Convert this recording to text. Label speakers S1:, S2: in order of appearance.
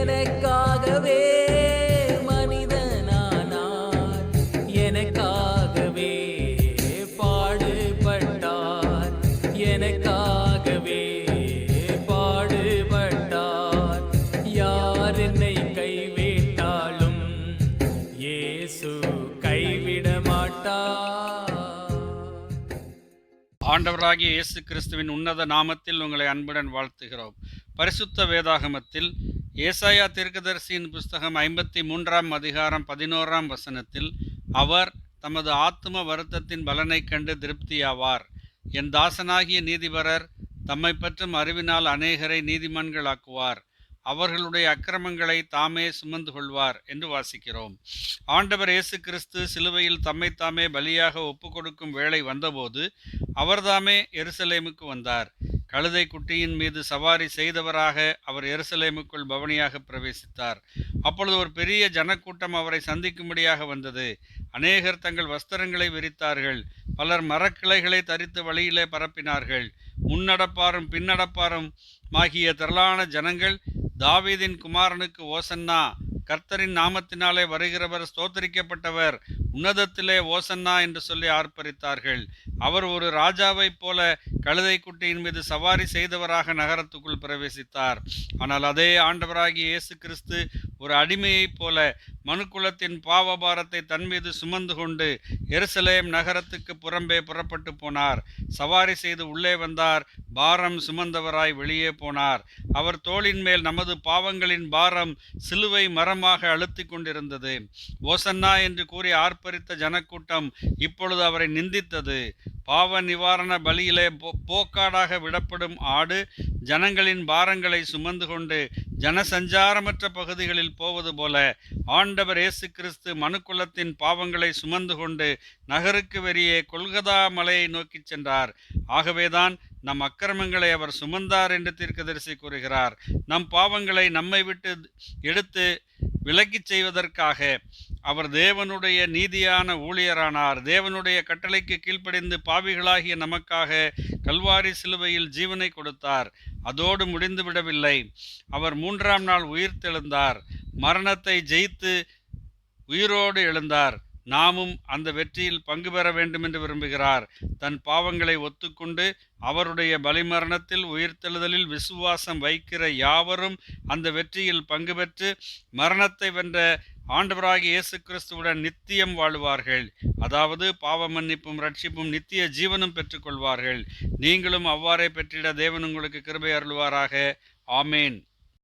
S1: எனக்காகவே மனிதனானார். எனக்காகவே பாடுபட்டார். எனக்காகவே பாடுபட்டார். யார் என்னை கைவிட்டாலும் இயேசு கைவிட மாட்டார்.
S2: ஆண்டவராகிய இயேசு கிறிஸ்துவின் உன்னத நாமத்தில் உங்களை அன்புடன் வாழ்த்துகிறோம். பரிசுத்த வேதாகமத்தில் ஏசாயா தீர்க்கதரிசியின் புஸ்தகம் ஐம்பத்தி மூன்றாம் அதிகாரம் பதினோராம் வசனத்தில் அவர் தமது ஆத்தும வருத்தத்தின் பலனைக் கண்டு திருப்தியாவார். என் தாசனாகிய நீதிபரர் தம்மை பற்றும் அறிவினால் அநேகரை நீதிமான்களாக்குவார். அவர்களுடைய அக்கிரமங்களை தாமே சுமந்து கொள்வார் என்று வாசிக்கிறோம். ஆண்டவர் இயேசு கிறிஸ்து சிலுவையில் தம்மை தாமே பலியாக ஒப்பு கொடுக்கும் வேளை வந்தபோது அவர்தாமே எருசலேமுக்கு வந்தார். கழுதை குட்டியின் மீது சவாரி செய்தவராக அவர் எருசலேமுக்குள் பவனியாக பிரவேசித்தார். அப்பொழுது ஒரு பெரிய ஜனக்கூட்டம் அவரை சந்திக்கும்படியாக வந்தது. அநேகர் தங்கள் வஸ்திரங்களை விரித்தார்கள். பலர் மரக்கிளைகளை தரித்து வழியிலே பரப்பினார்கள். முன்னடப்பாரும் பின்னடப்பாரும் ஆகிய திரளான ஜனங்கள் தாவீதின் குமாரனுக்கு ஓசன்னா கர்த்தரின் நாமத்தினாலே வருகிறவர் ஸ்தோத்தரிக்கப்பட்டவர் உன்னதத்திலே ஓசன்னா என்று சொல்லி ஆர்ப்பரித்தார்கள். அவர் ஒரு ராஜாவைப் போல கழுதை குட்டியின் மீது சவாரி செய்தவராக நகரத்துக்குள் பிரவேசித்தார். ஆனால் அதே ஆண்டவராகிய இயேசு கிறிஸ்து ஒரு அடிமையைப் போல மனுக்குலத்தின் பாவபாரத்தை தன்மீது சுமந்து கொண்டு எருசலேம் நகரத்துக்கு புறம்பே புறப்பட்டு போனார். சவாரி செய்து உள்ளே வந்தார். பாரம் சுமந்தவராய் வெளியே போனார். அவர் தோளின் மேல் நமது பாவங்களின் பாரம் சிலுவை மரமாக அழுத்தி கொண்டிருந்தது. ஓசன்னா என்று கூறி ஆர்ப்பரித்த ஜனக்கூட்டம் இப்பொழுது அவரை நிந்தித்தது. பாவ நிவாரண பலியிலே போ- போக்காடாக விடப்படும் ஆடு ஜனங்களின் பாரங்களை சுமந்து கொண்டு ஜனசஞ்சாரமற்ற பகுதிகளில் போவது போல ஆண்டவர் இயேசு கிறிஸ்து மனுக்குலத்தின் பாவங்களை சுமந்து கொண்டு நகருக்கு வெளியே கொல்கதா மலையை நோக்கிச் சென்றார். ஆகவேதான் நம் அக்கிரமங்களை அவர் சுமந்தார் என்று தீர்க்கதரிசி கூறுகிறார். நம் பாவங்களை நம்மை விட்டு எடுத்து விலக்கிச் செய்வதற்காக அவர் தேவனுடைய நீதியான ஊழியரானார். தேவனுடைய கட்டளைக்கு கீழ்ப்படிந்து பாவிகளாகிய நமக்காக கல்வாரி சிலுவையில் ஜீவனை கொடுத்தார். அதோடு முடிந்துவிடவில்லை அவர் மூன்றாம் நாள் உயிர்த்தெழுந்தார் மரணத்தை ஜெயித்து உயிரோடு எழுந்தார். நாமும் அந்த வெற்றியில் பங்கு பெற வேண்டும் என்று விரும்புகிறார். தன் பாவங்களை ஒத்துக்கொண்டு அவருடைய பலிமரணத்தில் உயிர்த்தெழுதலில் விசுவாசம் வைக்கிற யாவரும் அந்த வெற்றியில் பங்கு பெற்று மரணத்தை வென்ற ஆண்டவராகி இயேசு கிறிஸ்துவுடன் நித்தியம் வாழ்வார்கள். அதாவது பாவ மன்னிப்பும் ரட்சிப்பும் நித்திய ஜீவனும் பெற்றுக்கொள்வார்கள். நீங்களும் அவ்வாறே பெற்றிட தேவன் உங்களுக்கு கிருபை அருள்வாராக. ஆமேன்.